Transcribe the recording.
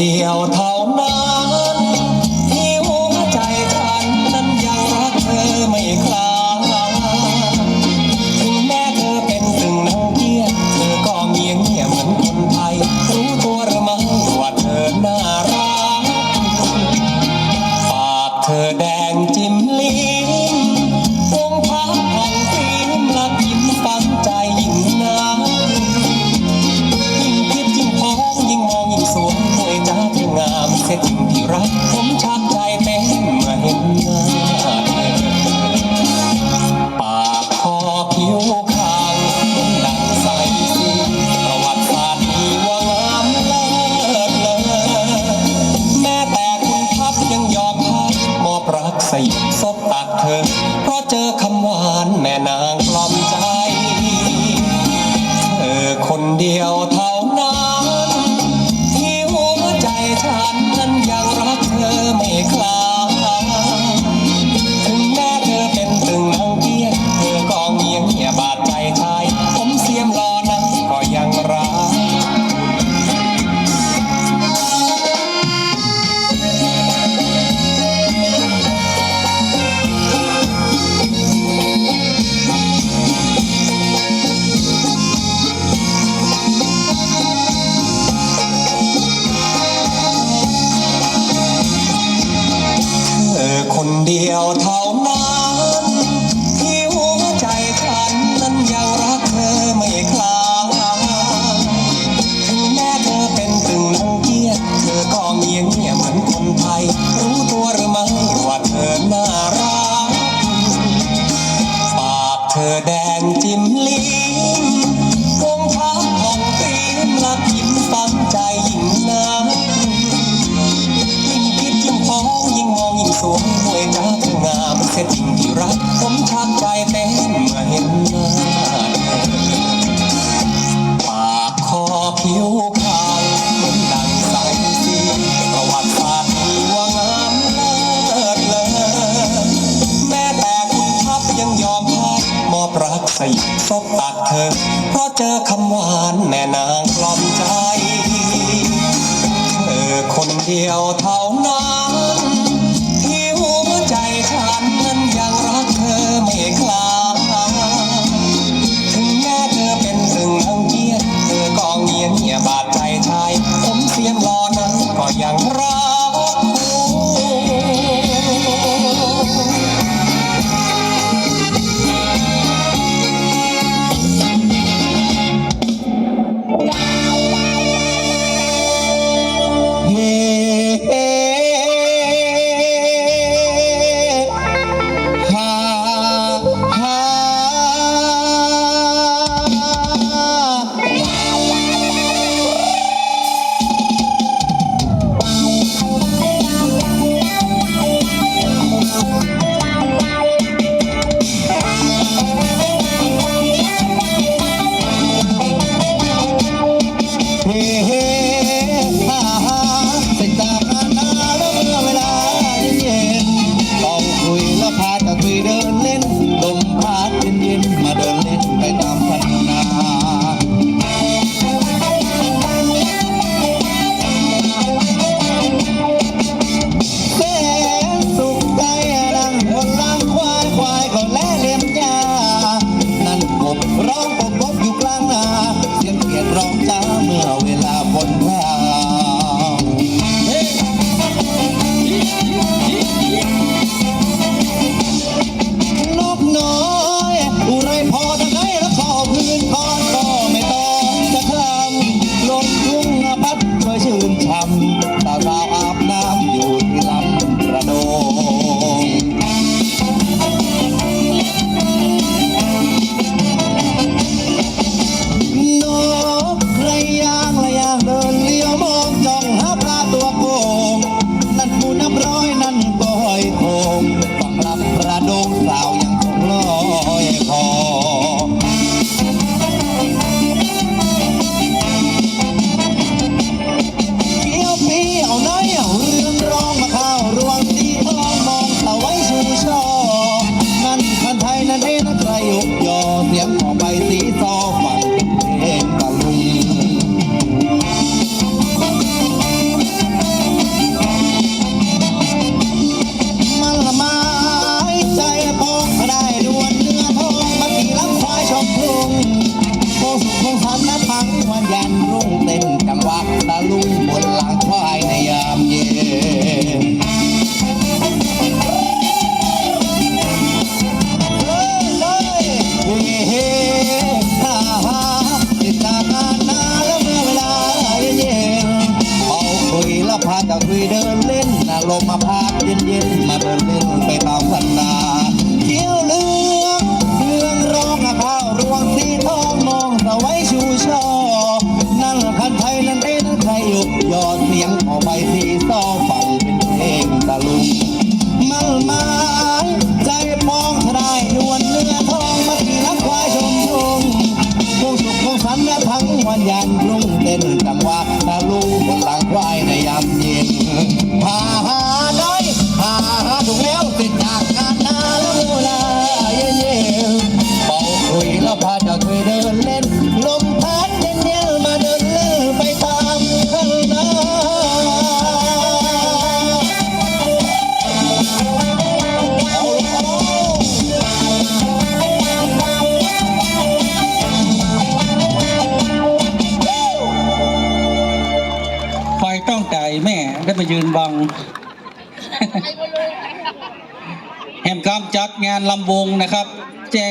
เดียวทอ ตักเธอ เพราะเจอคำหวานแม่นางกล่อมใจ เธอคนเดียวท 要他。 เมื่อเห็นหน้าปากคอผิวขาวเหมือนดังสายสีประวัติศาสตร์ว่างามเลิศเลอแม้แต่คุณพับยังยอมพ่ามอบรักใสยซบตัดเธอ เพราะเจอคำหวานแม่นางกล่อมใจ เธอคนเดียวเท่า และพังวันยันรุ่งเต็มจังหวะ ตะลุงมั่นหมายใจมองทนายนวลเนื้อทองมาที่นักควายชมชุงพวงสุขคงสันและทั้งวันยันรุ่งเต้นจังหวะตะลุงบนหลังควายในยามเย็นพา ยืนบังแห่มกำจัดงานลำวงนะครับ แจ้ง